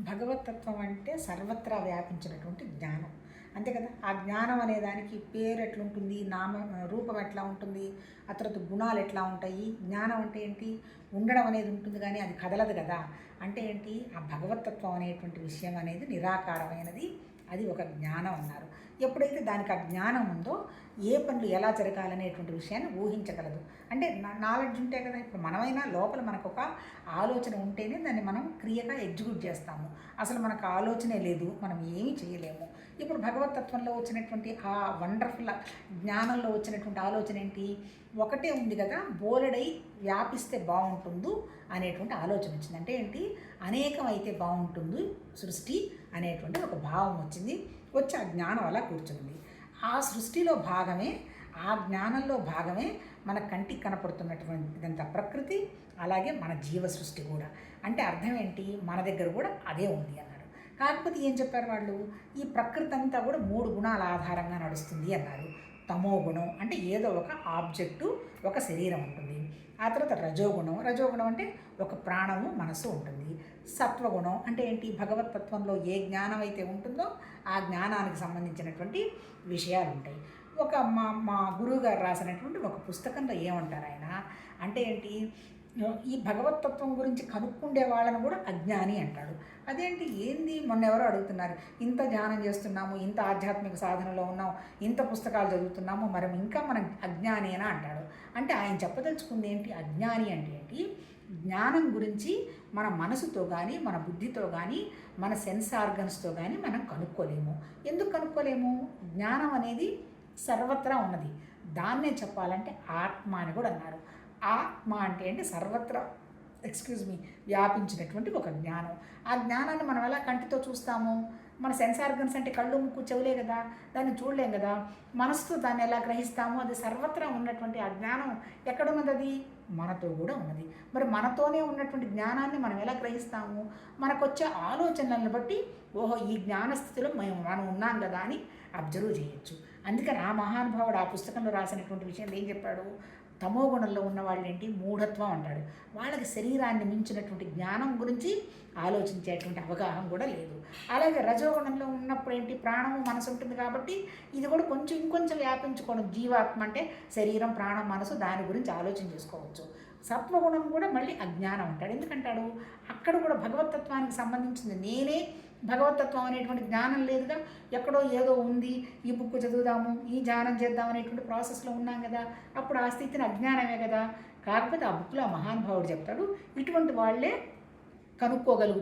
భగవతత్వం అంటే సర్వత్రా వ్యాపించినటువంటి జ్ఞానం. అంతే కదా? ఆ జ్ఞానం అనే దానికి పేరు ఎట్లుంటుంది? నామ రూపం ఎట్లా ఉంటుంది? ఆ తర్వాత గుణాలు ఎట్లా ఉంటాయి? జ్ఞానం అంటే ఏంటి? ఉండడం అనేది ఉంటుంది కానీ అది కదలదు కదా. అంటే ఏంటి? ఆ భగవతత్వం అనేటువంటి విషయం అనేది నిరాకారమైనది అది ఒక జ్ఞానం అన్నారు. ఎప్పుడైతే దానికి ఆ జ్ఞానం ఉందో ఏ పనులు ఎలా జరగాలనేటువంటి విషయాన్ని ఊహించగలదు. అంటే నాలెడ్జ్ ఉంటే కదా ఇప్పుడు మనమైనా లోపల మనకు ఒక ఆలోచన ఉంటేనే దాన్ని మనం క్రియగా ఎగ్జిక్యూట్ చేస్తాము. అసలు మనకు ఆలోచనే లేదు మనం ఏమీ చేయలేము. ఇప్పుడు భగవతత్వంలో వచ్చినటువంటి ఆ వండర్ఫుల్ జ్ఞానంలో వచ్చినటువంటి ఆలోచన ఏంటి? ఒకటే ఉంది కదా బోలెడై వ్యాపిస్తే బాగుంటుంది అనేటువంటి ఆలోచన వచ్చింది. అంటే ఏంటి? అనేకం అయితే బాగుంటుంది సృష్టి అనేటువంటి ఒక భావం వచ్చింది. వచ్చి ఆ జ్ఞానం అలా కూర్చుంది. ఆ సృష్టిలో భాగమే ఆ జ్ఞానంలో భాగమే మన కంటికి కనపడుతున్నటువంటిదంత ప్రకృతి అలాగే మన జీవ సృష్టి కూడా. అంటే అర్థం ఏంటి? మన దగ్గర కూడా అదే ఉంది అన్నారు కాకపోతే ఏం చెప్పారు వాళ్ళు? ఈ ప్రకృతి అంతా కూడా మూడు గుణాల ఆధారంగా నడుస్తుంది అన్నారు. తమోగుణం అంటే ఏదో ఒక ఆబ్జెక్టు ఒక శరీరం ఉంటుంది. ఆ తర్వాత రజోగుణం. రజోగుణం అంటే ఒక ప్రాణము మనసు ఉంటుంది. సత్వగుణం అంటే ఏంటి? భగవతత్వంలో ఏ జ్ఞానం అయితే ఉంటుందో ఆ జ్ఞానానికి సంబంధించినటువంటి విషయాలు ఉంటాయి. ఒక మా మా గురువు గారు రాసినటువంటి ఒక పుస్తకంలో ఏమంటారు ఆయన? అంటే ఏంటి? ఈ భగవతత్వం గురించి కనుక్కుండే వాళ్ళని కూడా అజ్ఞాని అంటాడు. అదేంటి? ఏంది? మొన్న ఎవరో అడుగుతున్నారు. ఇంత ధ్యానం చేస్తున్నాము ఇంత ఆధ్యాత్మిక సాధనలో ఉన్నాం ఇంత పుస్తకాలు చదువుతున్నాము మరి ఇంకా మనం అజ్ఞానేనా అంటాడు. అంటే ఆయన చెప్పదలుచుకుంది ఏంటి? అజ్ఞాని అంటే ఏంటి? జ్ఞానం గురించి మన మనసుతో కానీ మన బుద్ధితో కానీ మన సెన్స్ ఆర్గన్స్తో కానీ మనం కనుక్కోలేము. ఎందుకు కనుక్కోలేము? జ్ఞానం అనేది సర్వత్రా ఉన్నది. దాన్నే చెప్పాలంటే ఆత్మ అని కూడా అన్నారు. ఆత్మ అంటే ఏంటి సర్వత్రా ఎక్స్క్యూజ్ మీ వ్యాపించినటువంటి ఒక జ్ఞానం. ఆ జ్ఞానాన్ని మనం ఎలా కంటితో చూస్తాము? మన సెన్స్ ఆర్గన్స్ అంటే కళ్ళు ముక్కు చెవులే కదా దాన్ని చూడలేం కదా. మనసుతో దాన్ని ఎలా గ్రహిస్తామో? అది సర్వత్రా ఉన్నటువంటి ఆ జ్ఞానం ఎక్కడున్నది అది మనతో కూడా ఉన్నది. మరి మనతోనే ఉన్నటువంటి జ్ఞానాన్ని మనం ఎలా గ్రహిస్తాము? మనకు వచ్చే ఆలోచనలను బట్టి ఓహో ఈ జ్ఞానస్థితిలో మేము మనం ఉన్నాం కదా అని అబ్జర్వ్ చేయొచ్చు. అందుకని ఆ మహానుభావుడు ఆ పుస్తకంలో రాసినటువంటి విషయం ఏం చెప్పాడు? తమో గుణంలో ఉన్న వాళ్ళేంటి మూఢత్వం అంటాడు. వాళ్ళకి శరీరాన్ని మించినటువంటి జ్ఞానం గురించి ఆలోచించేటువంటి అవగాహన కూడా లేదు. అలాగే రజోగుణంలో ఉన్నప్పుడు ఏంటి ప్రాణము మనసు ఉంటుంది కాబట్టి ఇది కూడా కొంచెం ఇంకొంచెం వ్యాపించుకోవడం. జీవాత్మ అంటే శరీరం ప్రాణం మనసు దాని గురించి ఆలోచన చేసుకోవచ్చు. సత్వగుణం కూడా మళ్ళీ అజ్ఞానం అంటాడు. ఎందుకంటాడు? అక్కడ కూడా భగవతత్వానికి సంబంధించింది. నేనే భగవతత్వం అనేటువంటి జ్ఞానం లేదుగా ఎక్కడో ఏదో ఉంది ఈ బుక్ చదువుదాము ఈ ధ్యానం చేద్దాం అనేటువంటి ప్రాసెస్లో ఉన్నాం కదా అప్పుడు ఆ స్థితిని అజ్ఞానమే కదా. కాకపోతే ఆ బుక్లో ఆ మహానుభావుడు చెప్తాడు ఇటువంటి వాళ్ళే కనుక్కోగలుగుతారు